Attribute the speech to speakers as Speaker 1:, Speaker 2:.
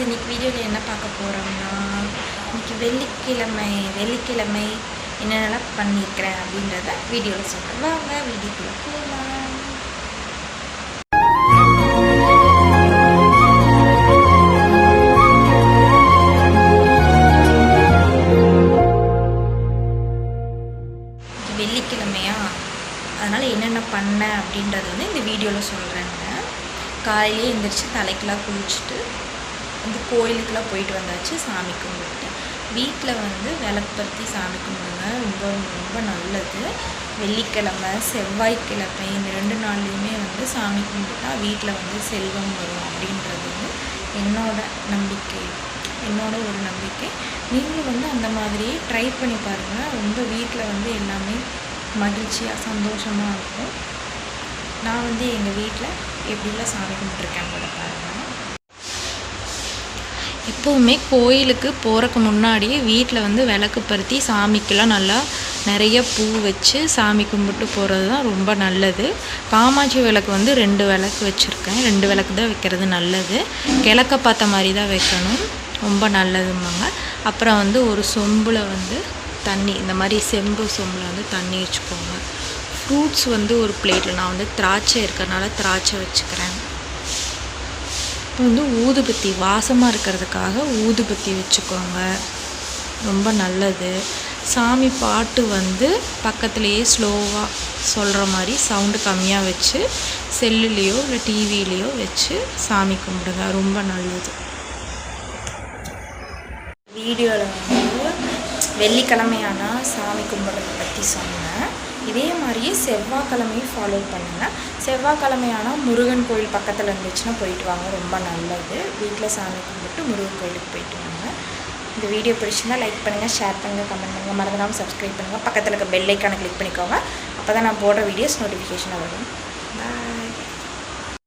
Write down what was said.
Speaker 1: Guys இன்னைக்கு வீடியோவில் என்ன பார்க்க போகிறோம்னா இன்றைக்கி வெள்ளிக்கிழமை வெள்ளிக்கிழமை என்னென்னலாம் பண்ணியிருக்கிறேன் அப்படின்றத வீடியோவில் சொல்கிறேன் வாங்க வீடியோக்குள்ளே போகலாம் வெள்ளிக்கிழமையா? அதனால் என்னென்ன பண்ணேன் அப்படின்றது வந்து இந்த வீடியோவில் சொல்கிறேங்க காலையிலே எழுந்திரிச்சு தலைக்கெலாம் குளிச்சுட்டு வந்து கோயிலுக்கெல்லாம் போயிட்டு வந்தாச்சு சாமி கும்பிட்டு வீட்டில் வந்து விளக்கு சாமி கும்பிடுங்க ரொம்ப ரொம்ப நல்லது. வெள்ளிக்கிழமை செவ்வாய்க்கிழமை இந்த ரெண்டு நாள்லேயுமே வந்து சாமி கும்பிட்டா வீட்டில் வந்து செல்வம் வரும் அப்படின்றது வந்து என்னோட நம்பிக்கை. என்னோட ஒரு நம்பிக்கை. நீங்களும் வந்து அந்த மாதிரியே ட்ரை பண்ணி பாருங்கள் ரொம்ப வீட்டில் வந்து எல்லாமே மகிழ்ச்சியாக சந்தோஷமாக இருக்கும். நான் வந்து எங்கள் வீட்டில் எப்படிலாம் சாமி கும்பிட்ருக்கேன் கூட பாருங்கள் எப்போவுமே கோயிலுக்கு போகிறக்கு முன்னாடியே வீட்டில் வந்து விளக்கு பருத்தி சாமிக்கெல்லாம் நல்லா நிறைய பூ வச்சு சாமி கும்பிட்டு போகிறது தான் ரொம்ப நல்லது. காமாட்சி விளக்கு வந்து ரெண்டு விளக்கு வச்சுருக்கேன். ரெண்டு விளக்கு தான் வைக்கிறது நல்லது. கிழக்க பார்த்த மாதிரி தான் வைக்கணும். ரொம்ப நல்லதும்பாங்க. அப்புறம் வந்து ஒரு சொம்பில் வந்து தண்ணி இந்த மாதிரி செம்பு சொம்பில் வந்து தண்ணி வச்சுக்கோங்க. ஃப்ரூட்ஸ் வந்து ஒரு பிளேட்டில் நான் வந்து திராட்சை இருக்கிறனால திராட்சை வச்சுக்கிறேன். இப்போ வந்து ஊதுபத்தி வாசமாக இருக்கிறதுக்காக ஊதுபத்தி வச்சுக்கோங்க. ரொம்ப நல்லது. சாமி பாட்டு வந்து பக்கத்துலேயே ஸ்லோவாக சொல்கிற மாதிரி சவுண்டு கம்மியாக வச்சு செல்லுலேயோ இல்லை டிவிலேயோ வச்சு சாமி கும்பிடுங்க. ரொம்ப நல்லது. வீடியோவில் வந்து வெள்ளிக்கிழமையானால் சாமி கும்பிட்றத பற்றி சொன்னேன். இதே மாதிரியே செவ்வாய்க்கிழமையும் ஃபாலோ பண்ணுங்கள் செவ்வாய்க்கிழமையானால் முருகன் கோயில் பக்கத்தில் இருந்துச்சுன்னா போயிட்டு வாங்க ரொம்ப நல்லது. வீட்டில் சாமி கும்பிட்டு முருகன் கோயிலுக்கு போயிட்டு வாங்க. இந்த வீடியோ பிடிச்சிருந்தா லைக் பண்ணுங்கள் ஷேர் பண்ணுங்கள் கமெண்ட் பண்ணுங்கள் மறந்துடாமல் சப்ஸ்கிரைப் பண்ணுங்கள் பக்கத்தில் இருக்க பெல் ஐக்கானை கிளிக் பண்ணிக்கோங்க. அப்போ தான் நான் போடுற வீடியோஸ் நோட்டிஃபிகேஷனாக வரும். பாய்